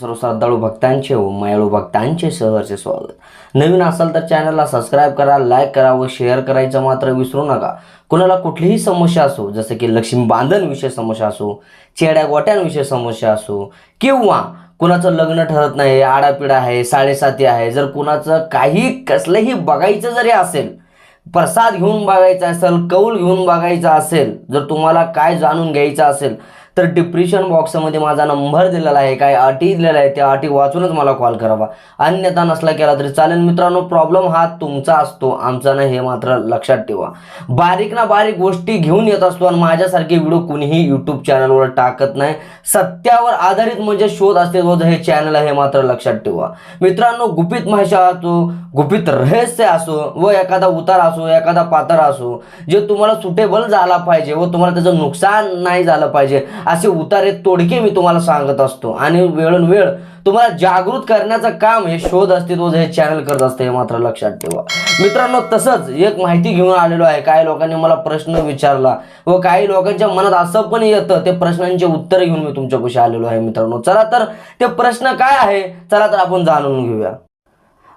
सर्व श्रद्धाळू भक्तांचे व मायाळू भक्तांचे सहर्ष स्वागत. नवीन असाल तर चॅनलला सबस्क्राईब करा लाईक करा व शेअर करायचं मात्र विसरू नका. कुणाला कुठलीही समस्या असो जसं की लक्ष्मी बांधण विषय समस्या असो चेड्या गोट्यांविषयी समस्या असो किंवा कुणाचं लग्न ठरत नाही आडापिडा आहे साडेसाती आहे जर कुणाचं काही कसलंही बघायचं जरी असेल प्रसाद घेऊन बघायचा असेल कौल घेऊन बघायचा असेल जर तुम्हाला काय जाणून घ्यायचं असेल तर डिप्रेशन बॉक्समध्ये माझा नंबर दिलेला आहे. काय अटी दिलेला आहे त्या अटी वाचूनच मला कॉल करावा. अन्यथा नसला केला तरी चालेल. मित्रांनो प्रॉब्लेम हा तुमचा असतो. आमचा नाही हे मात्र लक्षात ठेवा. बारीक ना बारीक गोष्टी घेऊन येत असतो आणि माझ्यासारखे व्हिडिओ कुणीही यूट्यूब चॅनलवर टाकत नाही. सत्यावर आधारित म्हणजे शोध असते व हे चॅनल आहे हे मात्र लक्षात ठेवा. मित्रांनो गुपित माहिती असो गुपित रहस्य असो व एखादा उतार असो एखादा पात्र असो जे तुम्हाला सुटेबल झाला पाहिजे व तुम्हाला त्याचं नुकसान नाही झालं पाहिजे असे उतारे तोडके मी तुम्हाला सांगत असतो. आणि वेळोवेळ तुम्हाला जागृत करण्याचं काम हे शोध अस्तित्व हे चॅनल करत असते हे मात्र लक्षात ठेवा. मित्रांनो तसंच एक माहिती घेऊन आलेलो आहे. काही लोकांनी मला प्रश्न विचारला व काही लोकांच्या मनात असं पण येतं ते प्रश्नांचे उत्तर घेऊन मी तुमच्यापाशी आलेलो आहे मित्रांनो. चला तर ते प्रश्न काय आहे? चला तर आपण जाणून घेऊया.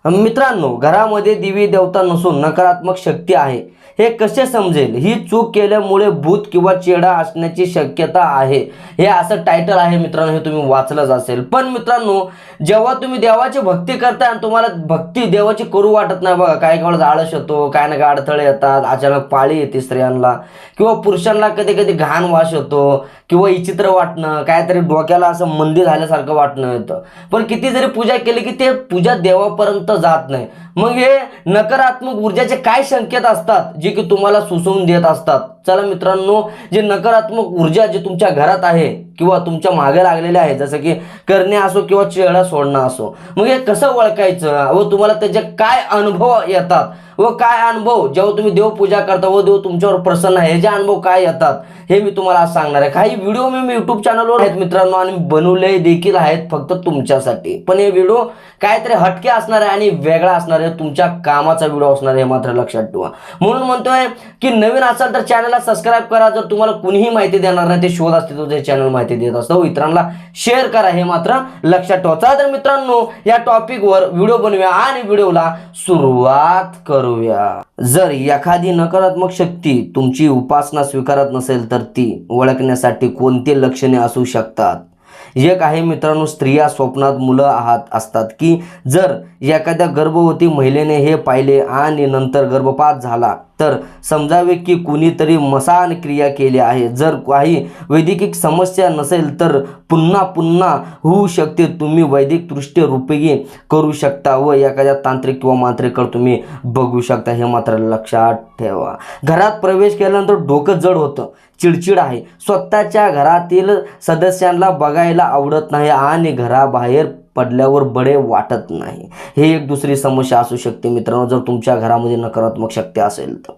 मित्रांनो घरामध्ये दिवी देवता नसून नकारात्मक शक्ती आहे. हे कसे समजेल? ही चूक केल्यामुळे भूत किंवा चेडा असण्याची शक्यता आहे. हे असं टायटल आहे मित्रांनो हे तुम्ही वाचलंच असेल. पण मित्रांनो जेव्हा तुम्ही देवाची भक्ती करता आणि तुम्हाला भक्ती देवाची करू वाटत नाही बघा काही काळ आळस येतो काय ना काय अडथळे येतात अचानक पाळी येते स्त्रियांना किंवा पुरुषांना कधी कधी घाण वास येतो किंवा विचित्र वाटणं काहीतरी डोक्याला असं मंदी झाल्यासारखं वाटणं येतं. पण किती जरी पूजा केली की ते पूजा देवापर्यंत जात नाही. मग हे नकारात्मक ऊर्जाचे काय संकेत असतात? जे की तुम्हाला सुसवून देत असतात. चला मित्रांनो जे नकारात्मक ऊर्जा जे तुमच्या घरात आहे किंवा तुमच्या मागे लागलेले आहे जसं की करणे असो किंवा चेहरा सोडणं असो. मग हे कसं ओळखायचं? व तुम्हाला त्याचे काय अनुभव येतात? व काय अनुभव? जेव्हा तुम्ही देवपूजा करता व देव तुमच्यावर प्रसन्न आहे. हे जे अनुभव काय येतात हे मी तुम्हाला सांगणार आहे. काही व्हिडिओ मी युट्यूब चॅनलवर आहेत मित्रांनो आणि बनवले देखील आहेत फक्त तुमच्यासाठी. पण हे व्हिडिओ काहीतरी हटके असणार आहे आणि वेगळा असणार आहे. तुमच्या कामाचा व्हिडिओ असणार आहे हे मात्र लक्षात ठेवा. म्हणून म्हणतोय की नवीन असाल तर चॅनलला सबस्क्राईब करा. जर तुम्हाला कुणीही माहिती देणार नाही ते शोध असते तो चॅनल माहिती देत असतो हो, इतरांना शेअर करा हे मात्र लक्षात ठेवा. चला तर मित्रांनो या टॉपिकवर व्हिडिओ बनवूया आणि व्हिडिओला सुरुवात करू. करूया जर एखादी नकारात्मक शक्ती तुमची उपासना स्वीकारत नसेल तर ती ओळखण्यासाठी कोणती लक्षणे असू शकतात? एक आहे मित्रांनो स्त्रिया स्वप्नात मुलं आहात असतात की जर एखाद्या गर्भवती महिलेने हे पाहिले आणि नंतर गर्भपात झाला तर समजावे की कुणीतरी मसान क्रिया केली आहे. जर काही वैद्यकीय समस्या नसेल तर पुन्हा पुन्हा होऊ शकते. तुम्ही वैदिक दृष्ट्या करू शकता व एखाद्या तांत्रिक किंवा मांत्रिककडे तुम्ही बघू शकता. हे मात्र लक्षात ठेवा. घरात प्रवेश केल्यानंतर डोकं जड होतं. चिडचिड आहे. स्वतःच्या घरातील सदस्यांना बघायला आवडत नाही आणि घराबाहेर पडल्यावर बडे वाटत नाही. हे एक दुसरी समस्या असू शकते मित्रांनो जर तुमच्या घरामध्ये नकारात्मक शक्ती असेल तर.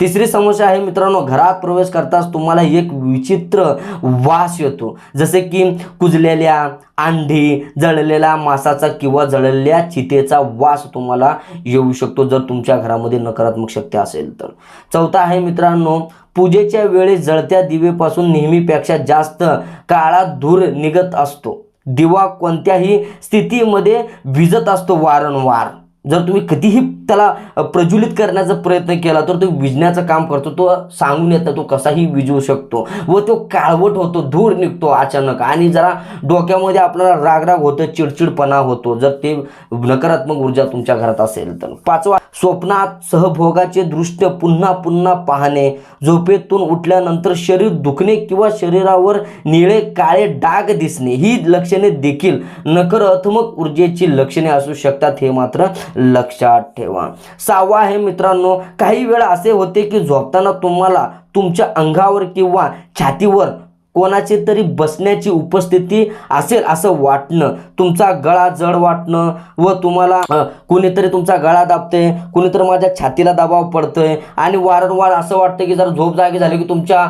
तिसरी समस्या आहे मित्रांनो घरात प्रवेश करताच तुम्हाला एक विचित्र वास येतो. जसे की कुजलेल्या अंडी जळलेला मासाचा किंवा जळलेल्या चितेचा वास तुम्हाला येऊ शकतो जर तुमच्या घरामध्ये नकारात्मक शक्ती असेल तर. चौथा आहे मित्रांनो पूजेच्या वेळेस जळत्या दिवेपासून नेहमीपेक्षा जास्त काळा धूर निघत असतो. दिवा कोणत्याही स्थितीमध्ये विजत असतो वारंवार. जर तुम्ही कधीही त्याला प्रज्वलित करण्याचा प्रयत्न केला तर तो विजण्याचं काम करतो. तो सांगून येतं तो कसाही विजवू शकतो. व तो काळवट होतो धूर निघतो अचानक. आणि जरा डोक्यामध्ये आपल्याला रागराग होतं चिडचिडपणा होतो. जर ते नकारात्मक ऊर्जा तुमच्या घरात असेल तर. पाचवा स्वप्नात सहभोगाचे दृष्ट पुन्हा पुन्हा पाहणे. झोपेतून उठल्यानंतर शरीर दुखणे किंवा शरीरावर निळे काळे डाग दिसणे ही लक्षणे देखील नकारात्मक ऊर्जेची लक्षणे असू शकतात हे मात्र लक्षात ठेवा. सहावा आहे मित्रांनो काही वेळा असे होते की झोपताना तुम्हाला तुमच्या अंगावर किंवा छातीवर कोणाची तरी बसण्याची उपस्थिती असेल असं वाटणं तुमचा गळा जड वाटणं व तुम्हाला कुणीतरी तुमचा गळा दाबते कुणीतरी माझ्या छातीला दबाव पडतोय आणि वारंवार असं वाटतं की जर झोप जागी झाली की तुमच्या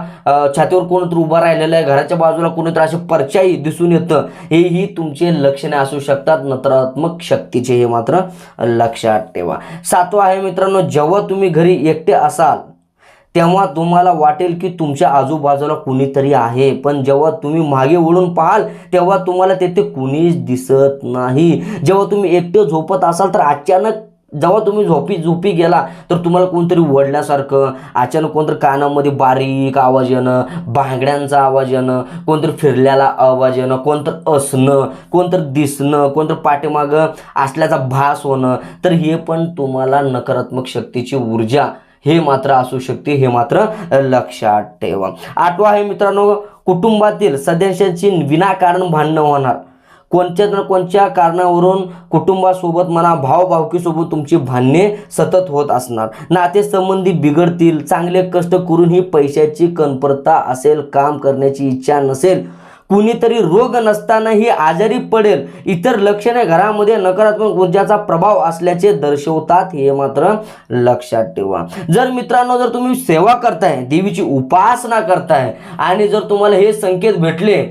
छातीवर कोणीतरी उभं राहिलेलं आहे घराच्या बाजूला कोणीतरी असे परचाई दिसून येतं. हेही तुमचे लक्षणे असू शकतात नकारात्मक शक्तीचे हे मात्र लक्षात ठेवा. सातवा आहे मित्रांनो जेव्हा तुम्ही घरी एकटे असाल तेव्हा तुम्हाला वाटेल की तुमच्या आजूबाजूला कुणीतरी आहे. पण जेव्हा तुम्ही मागे वळून पाहाल तेव्हा तुम्हाला तेथे कुणीच दिसत नाही. जेव्हा तुम्ही एकटे झोपत असाल तर अचानक जेव्हा तुम्ही झोपी झोपी गेला तर तुम्हाला कोणतरी वडल्यासारखं अचानक कोणतरी कानामध्ये बारीक आवाज येणं भांगड्यांचा आवाज येणं कोणतरी फिरल्याला आवाज येणं कोणतरी असणं कोणतरी दिसणं कोणतरी पाठीमागं असल्याचा भास होणं तर हे पण तुम्हाला नकारात्मक शक्तीची ऊर्जा हे मात्र असू शकते हे मात्र लक्षात ठेवा. आठवा आहे मित्रांनो कुटुंबातील सदस्यांची विनाकारण भांडणं होणार. कोणत्या ना कोणत्या कारणावरून कुटुंबासोबत म्हणा भावभावकीसोबत तुमची भांडणे सतत होत असणार. नातेसंबंधी बिघडतील चांगले कष्ट करूनही पैशाची कणपरता असेल काम करण्याची इच्छा नसेल कुणीतरी रोग नसतानाही आजारी पडेल. इतर लक्षणे घरामध्ये नकारात्मक ऊर्जाचा प्रभाव असल्याचे दर्शवतात हे मात्र लक्षात ठेवा. जर मित्रांनो जर तुम्ही सेवा करताय देवीची उपासना करताय आणि जर तुम्हाला हे संकेत भेटले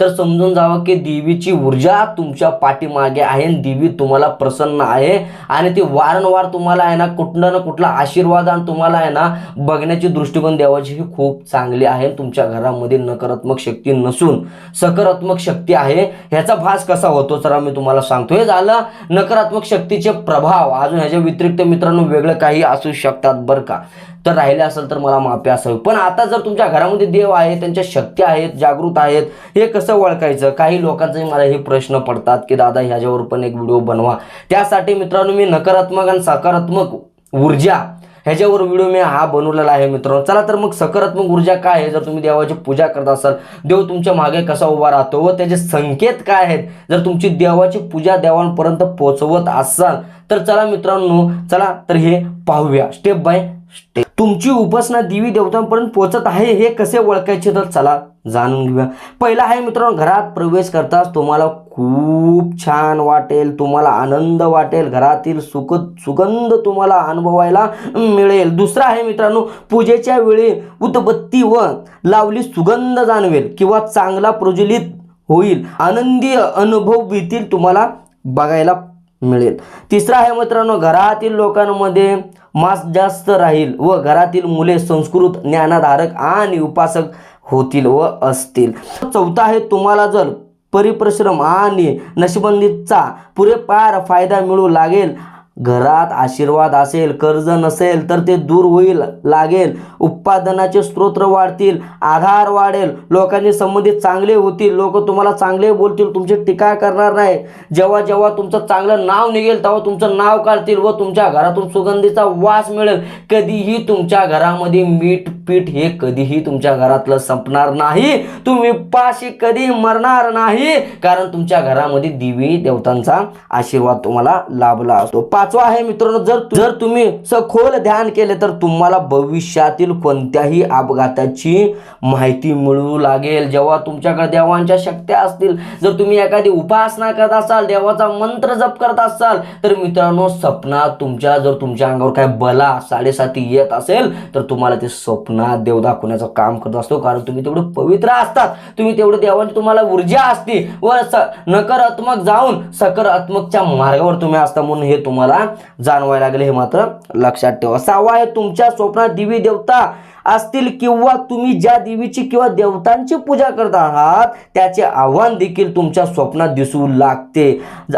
तर समजून जावं की देवीची ऊर्जा तुमच्या पाठीमागे आहे आणि देवी तुम्हाला प्रसन्न आहे. आणि ती वारंवार तुम्हाला आहे ना कुठला ना कुठला आशीर्वाद आणि तुम्हाला आहे ना बघण्याची दृष्टिकोन देवाची ही खूप चांगली आहे. तुमच्या घरामध्ये नकारात्मक शक्ती नसून सकारात्मक शक्ती आहे. ह्याचा भास कसा होतो सर मी तुम्हाला सांगतो. हे झालं नकारात्मक शक्तीचे प्रभाव. अजून ह्याच्या व्यतिरिक्त मित्रांनो वेगळं काही असू शकतात बरं का. तर राहिले असेल तर मला माफी असावी. पण आता जर तुमच्या घरामध्ये देव आहे त्यांच्या शक्ती आहेत जागृत आहेत हे कसं ओळखायचं? काही लोकांचे मला हे प्रश्न पडतात की दादा ह्याच्यावर पण एक व्हिडिओ बनवा. त्यासाठी मित्रांनो मी नकारात्मक आणि सकारात्मक ऊर्जा ह्याच्यावर व्हिडिओ मी हा बनवलेला आहे मित्रांनो. चला तर मग सकारात्मक ऊर्जा काय आहे? जर तुम्ही देवाची पूजा करत असाल देव तुमच्या मागे कसा उभा राहतो व त्याचे संकेत काय आहेत? जर तुमची देवाची पूजा देवांपर्यंत पोहोचवत असाल तर चला मित्रांनो चला तर हे पाहूया. स्टेप बाय स्टेप तुमची उपासना देवी देवतांपर्यंत पोचत आहे हे कसे ओळखायचे? तर चला जाणून घेऊया. पहिला आहे मित्रांनो घरात प्रवेश करताच तुम्हाला खूप छान वाटेल तुम्हाला आनंद वाटेल घरातील सुख सुगंध तुम्हाला अनुभवायला मिळेल. दुसरा आहे मित्रांनो पूजेच्या वेळी उदबत्ती व लावली सुगंध जाणवेल किंवा चांगला प्रज्वलित होईल. आनंदी अनुभव भीतील तुम्हाला बघायला मिळेल. तिसरा आहे मित्रांनो घरातील लोकांमध्ये मास जास्त राहील व घरातील मुले संस्कृत ज्ञानाधारक आणि उपासक होतील व असतील. चौथा आहे तुम्हाला जर परिपरिश्रम आणि नशिबंदीचा पुरेपार फायदा मिळू लागेल घरात आशीर्वाद असेल कर्ज नसेल तर ते दूर होईल लागेल. उत्पादनाचे स्त्रोत्र वाढतील आधार वाढेल. लोकांनी संबंधित चांगले होतील. लोक तुम्हाला चांगले बोलतील तुमची टीका करणार नाही. जेव्हा जेव्हा तुमचं चांगलं नाव निघेल तेव्हा तुमचं नाव काढतील व तुमच्या घरातून सुगंधीचा वास मिळेल. कधीही तुमच्या घरामध्ये मीठ पीठ हे कधीही तुमच्या घरातलं संपणार नाही. तुम्ही पाशी कधी मरणार नाही. कारण तुमच्या घरामध्ये दिवी देवतांचा आशीर्वाद तुम्हाला लाभला असतो. पाचवा आहे मित्रांनो जर जर तुम्ही सखोल ध्यान केले तर तुम्हाला भविष्यातील कोणत्याही अपघाताची माहिती मिळू लागेल. जेव्हा तुमच्याकडे देवांच्या शक्त्या असतील जर तुम्ही एखादी उपासना करत असाल देवाचा मंत्र जप करत असाल तर मित्रांनो स्वप्नात तुमच्या जर तुमच्या अंगावर काय बला साडेसाती येत असेल तर तुम्हाला ते स्वप्नात देव दाखवण्याचं काम करत असतो कारण तुम्ही तेवढं पवित्र असतात. तुम्ही तेवढं देवांची तुम्हाला ऊर्जा असते. व स नकारात्मक जाऊन सकारात्मकच्या मार्गावर तुम्ही असता म्हणून हे तुम्हाला जाणवायला लागले. हे मात्र लक्षात ठेवा. सहावा आहे तुमच्या स्वप्नात दिवी देवता. असतील किंवा तुम्ही ज्या देवीची किंवा देवतांची पूजा करत आहात त्याचे आव्हान देखील तुमच्या स्वप्नात दिसू लागते.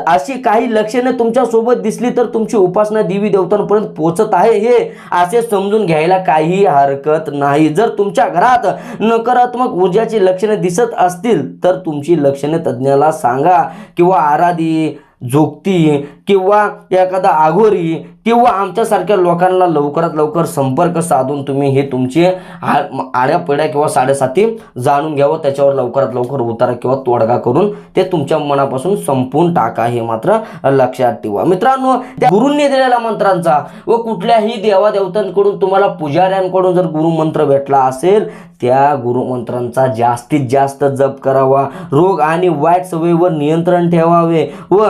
अशी काही लक्षणे तुमच्यासोबत दिसली तर तुमची उपासना देवी देवतांपर्यंत पोचत आहे हे असे समजून घ्यायला काही हरकत नाही. जर तुमच्या घरात नकारात्मक ऊर्जाची लक्षणे दिसत असतील तर तुमची लक्षणे तज्ज्ञाला सांगा किंवा आराधी झोकती किंवा एखादा आघोरी किंवा आमच्यासारख्या लोकांना लवकरात लवकर संपर्क साधून तुम्ही हे तुमचे आ- आड्या पिढ्या किंवा साडेसाती जाणून घ्यावं. त्याच्यावर लवकरात लवकर उतारा किंवा तोडगा करून ते तुमच्या मनापासून संपून टाका हे मात्र लक्षात ठेवा. मित्रांनो त्या गुरूंनी दिलेल्या मंत्रांचा व कुठल्याही देवादेवतांकडून तुम्हाला पुजाऱ्यांकडून जर गुरुमंत्र भेटला असेल त्या गुरुमंत्रांचा जास्तीत जास्त जप करावा. रोग आणि वाईट सवयीवर नियंत्रण ठेवावे व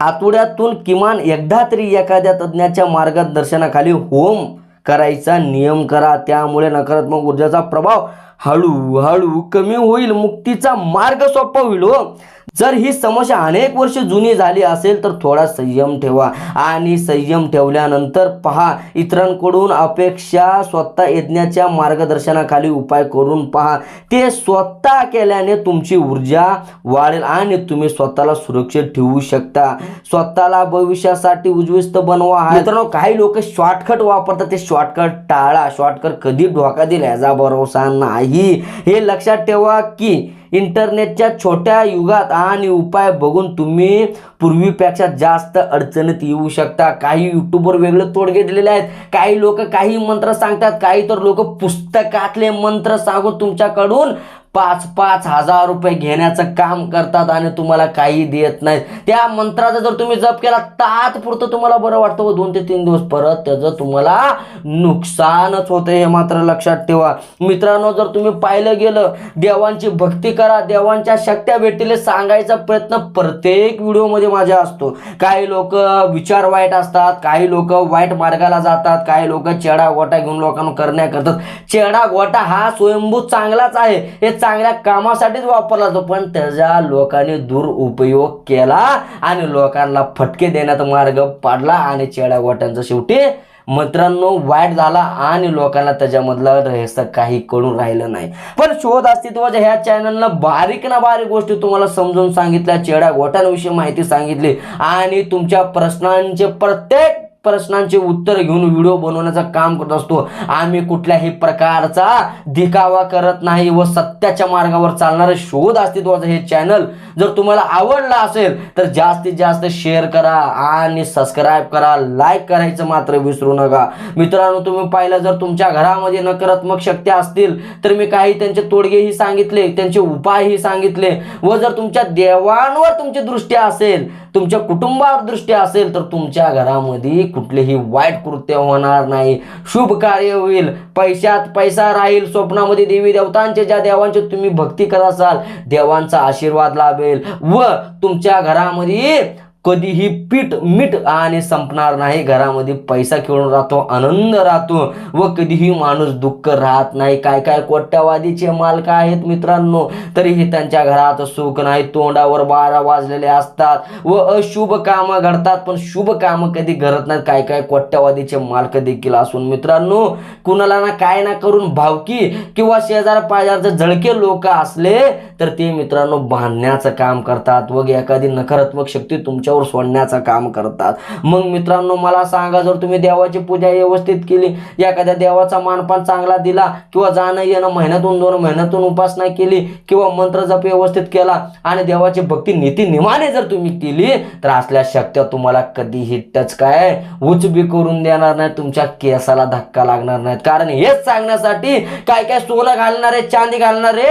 आठवड्यातून किमान एकदा तरी एखाद्या तज्ज्ञाच्या मार्गदर्शनाखाली होम करायचा नियम करा. त्यामुळे नकारात्मक ऊर्जाचा प्रभाव हळूहळू कमी होईल. मुक्तीचा मार्ग सोपा होईल हो. जर ही समस्या अनेक वर्ष जुनी झाली असेल तर थोडा संयम ठेवा. आणि संयम ठेवल्यानंतर पहा इतरांकडून अपेक्षा स्वतः यज्ञाच्या मार्गदर्शनाखाली उपाय करून पहा. ते स्वतः केल्याने तुमची ऊर्जा वाढेल आणि तुम्ही स्वतःला सुरक्षित ठेवू शकता. स्वतःला भविष्यासाठी उज्वस्त बनवा. मित्रांनो काही लोक शॉर्टकट वापरतात. ते शॉर्टकट टाळा. शॉर्टकट कधी धोका दिला याचा भरोसा नाही. हे लक्षात ठेवा की इंटरनेटच्या छोट्या युगात आणि उपाय बघून तुम्ही पूर्वीपेक्षा जास्त अडचणीत येऊ शकता. काही युट्यूबवर वेगळे तोडगे दिलेले आहेत. काही लोक काही मंत्र सांगतात काही तर लोक पुस्तकातले मंत्र सांगून तुमच्याकडून पाच पाच हजार रुपये घेण्याचं काम करतात आणि तुम्हाला काही देत नाहीत त्या मंत्राचा जर तुम्ही जप केला तात्पुरतं तुम्हाला बरं वाटतं व दोन ते तीन दिवस परत त्याचं तुम्हाला नुकसानच होतं हे मात्र लक्षात ठेवा. मित्रांनो जर तुम्ही पाहिलं गेलं देवांची भक्ती करा देवांच्या शक्त्या भेटीला सांगायचा प्रयत्न प्रत्येक व्हिडिओमध्ये माझ्या असतो. काही लोक विचार वाईट असतात काही लोक वाईट मार्गाला जातात काही लोक चेडा गोटा घेऊन लोकांना करण्या करतात. चेडा गोटा हा स्वयंभू चांगलाच आहे. हे चांगल्या कामासाठीच वापरला जातो. पण त्याचा लोकांनी दुरुपयोग केला आणि लोकांना फटके देण्याचा मार्ग पाडला आणि चेड्या गोट्यांचा शेवटी मित्रांनो वाईट झाला आणि लोकांना त्याच्यामधलं रहस्य काही कळून राहिलं नाही. पण शोध अस्तित्वाच्या ह्या चॅनलनं बारीक ना बारीक गोष्टी तुम्हाला समजून सांगितल्या चेड्या गोट्यांविषयी माहिती सांगितली आणि तुमच्या प्रश्नांचे प्रत्येक प्रश्नांचे उत्तर घेऊन व्हिडिओ बनवण्याचं काम करत असतो. आम्ही कुठल्याही प्रकारचा दिखावा करत नाही व सत्याच्या मार्गावर चालणारे शोध अस्तित्वाचं हे चॅनल जर तुम्हाला आवडला असेल तर जास्तीत जास्त शेअर करा आणि सबस्क्राईब करा. लाईक करायचं मात्र विसरू नका. मित्रांनो तुम्ही पाहिलं जर तुमच्या घरामध्ये नकारात्मक शक्ती असतील तर मी काही त्यांचे तोडगेही सांगितले त्यांचे उपायही सांगितले. व जर तुमच्या देवांवर तुमची दृष्टी असेल तुमच्या कुटुंबावर दृष्टी असेल तर तुमच्या घरामध्ये कुठलेही वाईट कृत्य होणार नाही. शुभ कार्य होईल. पैशात पैसा राहील. स्वप्नामध्ये देवी देवतांचे ज्या देवांचे तुम्ही भक्ती करत असाल देवांचा आशीर्वाद लाभेल व तुमच्या घरामध्ये कधीही पीठ मीठ आणि संपणार नाही. घरामध्ये पैसा खेळून राहतो आनंद राहतो व कधीही माणूस दुःख राहत नाही. काय काय कोट्यावादीचे मालक आहेत मित्रांनो? तरीही त्यांच्या घरात सुख नाही. तोंडावर बारा वाजलेले असतात व अशुभ कामं घडतात पण शुभ कामं कधी घडत नाहीत. काय काय कोट्यावादीचे मालक देखील असून मित्रांनो कुणाला ना काय ना करून भावकी किंवा शेजार पाजारचे जळके लोक असले तर ते मित्रांनो बांधण्याचं काम करतात. व एखादी नकारात्मक शक्ती तुमच्या तुमच्यावर सोडण्याचं काम करतात. मग मित्रांनो मला सांगा जर तुम्ही देवाची पूजा व्यवस्थित केली एखाद्या देवाचा मानपान चांगला दिला किंवा जाणं येणं महिन्यातून दोन महिन्यातून उपासना केली किंवा मंत्र जप व्यवस्थित केला आणि देवाची भक्ती नीती निमाने जर तुम्ही केली तर असल्या शक्य तुम्हाला कधीही टच काय उचबी करून देणार नाही तुमच्या केसाला धक्का लागणार नाहीत. कारण हेच सांगण्यासाठी काय काय सोनं घालणारे चांदी घालणारे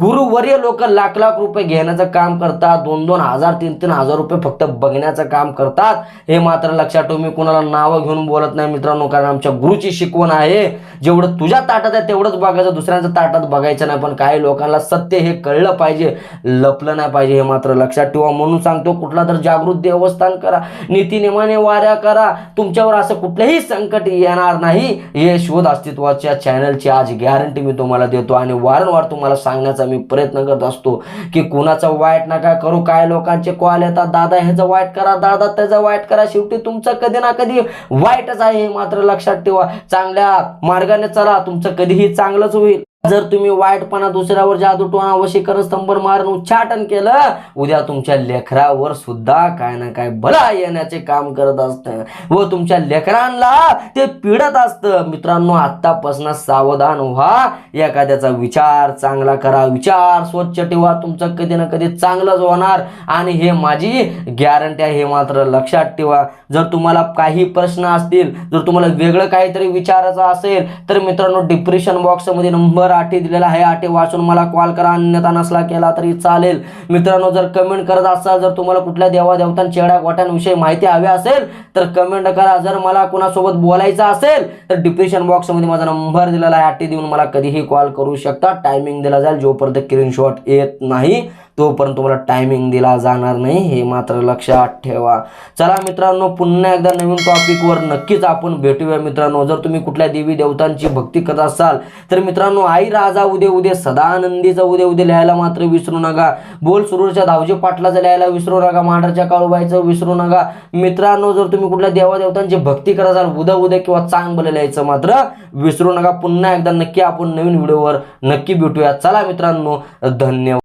गुरुवर्य लोक लाख लाख रुपये घेण्याचं काम करतात. दोन दोन हजार तीन तीन हजार रुपये फक्त बघण्याचं काम करतात. हे मात्र लक्षात ठेव मी कुणाला नावं घेऊन बोलत नाही मित्रांनो कारण आमच्या गुरुची शिकवण आहे. जेवढं तुझ्या ताटात आहे तेवढंच बघायचं. दुसऱ्यांच्या ताटात बघायचं नाही पण काही लोकांना सत्य हे कळलं पाहिजे लपलं नाही पाहिजे हे मात्र लक्षात ठेवा. म्हणून सांगतो कुठला तर जागृत देवस्थान करा नीतीनियमाने वाऱ्या करा. तुमच्यावर असं कुठलंही संकट येणार नाही. हे शोध अस्तित्वाच्या चॅनलची आज गॅरंटी मी तुम्हाला देतो. आणि वारंवार तुम्हाला सांगण्याचा मी प्रयत्न करत असतो की कुणाचं वाईट नका करू. काय लोकांचे कॉल येतात दादा ह्याचं वाईट करा दादा त्याचा वाईट करा शेवटी तुमचं कधी ना कधी वाईटच आहे हे मात्र लक्षात ठेवा. चांगल्या मार्गाने चला तुमचं कधीही चांगलंच होईल. जर तुम्ही वाईटपणा दुसऱ्यावर जादूटोणा वशीकरण स्तंभर मारून उच्चाटन केलं उद्या तुमच्या लेकरावर सुद्धा काय ना काय बला येण्याचे काम करत असतं. व तुमच्या लेकरांना ते पिडत असतं. मित्रांनो आत्तापासून सावधान व्हा. एखाद्याचा विचार चांगला करा. विचार स्वच्छ ठेवा. तुमचं कधी ना कधी चांगलंच होणार. आणि हे माझी गॅरंटी आहे. हे मात्र लक्षात ठेवा. जर तुम्हाला काही प्रश्न असतील जर तुम्हाला वेगळं काहीतरी विचारायचं असेल तर मित्रांनो डिप्रेशन बॉक्समध्ये नंबर आठे दिलेला आहे. आठे वाचून मला कॉल करा. अन्यथा नसला केला तरी चालेल. मित्रांनो जर कमेंट करत असाल जर तुम्हाला कुठल्या देवादेवतां चेड्या गोट्यांविषयी माहिती हवी असेल तर कमेंट करा. जर मला कोणासोबत बोलायचं असेल तर डिप्रेशन बॉक्समध्ये माझा नंबर दिलेला आहे. आठे देऊन मला कधीही कॉल करू शकता. टायमिंग दिला जाईल जोपर्यंत स्क्रीनशॉट येत नाही. तोपर्यंत तुम्हाला टायमिंग दिला जाणार नाही हे मात्र लक्षात ठेवा. चला मित्रांनो पुन्हा एकदा नवीन टॉपिकवर नक्कीच आपण भेटूया मित्रांनो. जर तुम्ही कुठल्या देवी देवतांची भक्ती करत असाल तर मित्रांनो आई राजा उदे उदे सदानंदीचा उदे उदे लिहायला मात्र विसरू नका. बोल सुरूरच्या धावजे पाटलाचं लिहायला विसरू नका. मांढरच्या काळूबाईचं विसरू नका. मित्रांनो जर तुम्ही कुठल्या देवादेवतांची भक्ती करत असाल उद्या उद्या किंवा चांगलं लिहायचं मात्र विसरू नका. पुन्हा एकदा नक्की आपण नवीन व्हिडिओवर नक्की भेटूया. चला मित्रांनो धन्यवाद.